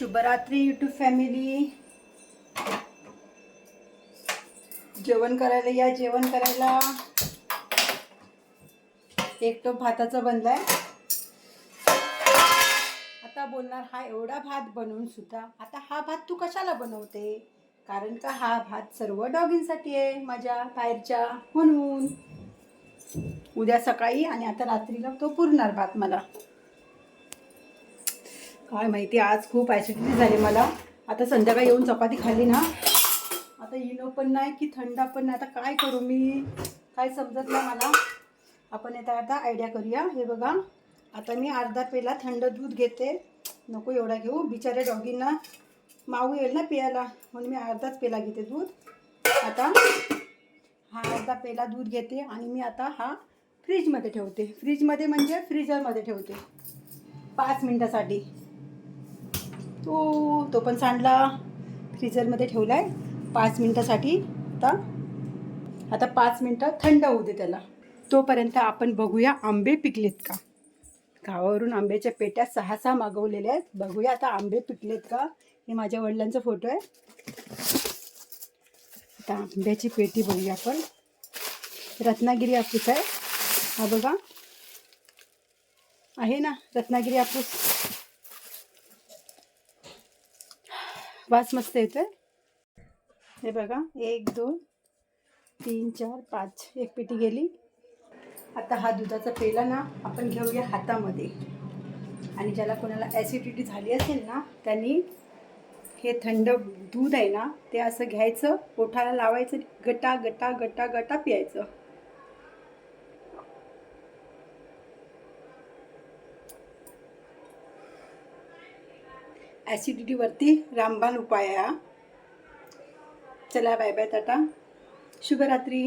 शुभरात्री YouTube family जेवण करायला या जेवण करायला. एक तो भाताचा बनलाय. आता बोलणार हा एवढा भात बनवून सुद्धा आता हा भात तू कशाला बनवते? कारण का हा भात सर्व डॉगींसाठी आहे माझ्या बाहेरच्या म्हणून. उद्या सकाळी आणि आता रात्रीला तो पुरणार भात मला. काय माहिती आज खूप ॲसिडिटी झाली मला. आता संध्याकाळी येऊन चपाती खाल्ली ना. आता इनो पण नाही की थंडा पण नाही. आता काय करू मी? काय समजत नाही मला. आपण येता आता आयडिया करूया. हे बघा. आता मी अर्धा पेला थंड दूध घेते. नको एवढा घेऊ. बिचाऱ्या डॉगींना माऊ येईल ना पियाला. म्हणून मी अर्धाच पेला घेते दूध. आता हा अर्धा पेला दूध घेते आणि मी आता हा फ्रीजमध्ये ठेवते. फ्रीजमध्ये म्हणजे फ्रीजरमध्ये ठेवते. पाच मिनटासाठी. तो तो पण सांडला. फ्रीजरमध्ये ठेवला आहे पाच मिनटासाठी आता. आता पाच मिनटं थंड होऊ दे त्याला. तोपर्यंत आपण बघूया आंबे पिकलेत का? गावावरून आंब्याच्या पेट्या सहा सहा मागवलेल्या आहेत. बघूया आता आंबे पिकलेत का? हे माझ्या वडिलांचा फोटो आहे. आता आंब्याची पेटी बघूया आपण. रत्नागिरी आपूस आहे. हा बघा. आहे ना? रत्नागिरी आपूस वास मस्त येतोय. हे बघा एक दोन तीन चार पाच. एक पेटी गेली. आता हा दुधाचा पेला ना आपण घेऊया हातामध्ये. आणि ज्याला कोणाला ॲसिडिटी झाली असेल ना त्यांनी हे थंड दूध आहे ना ते असं घ्यायचं पोठाला लावायचं गटा गटा गटा गटा प्यायचं. ॲसिडिटीवरती रामबाण उपाय हा. चला बाय बाय टाटा. शुभरात्री.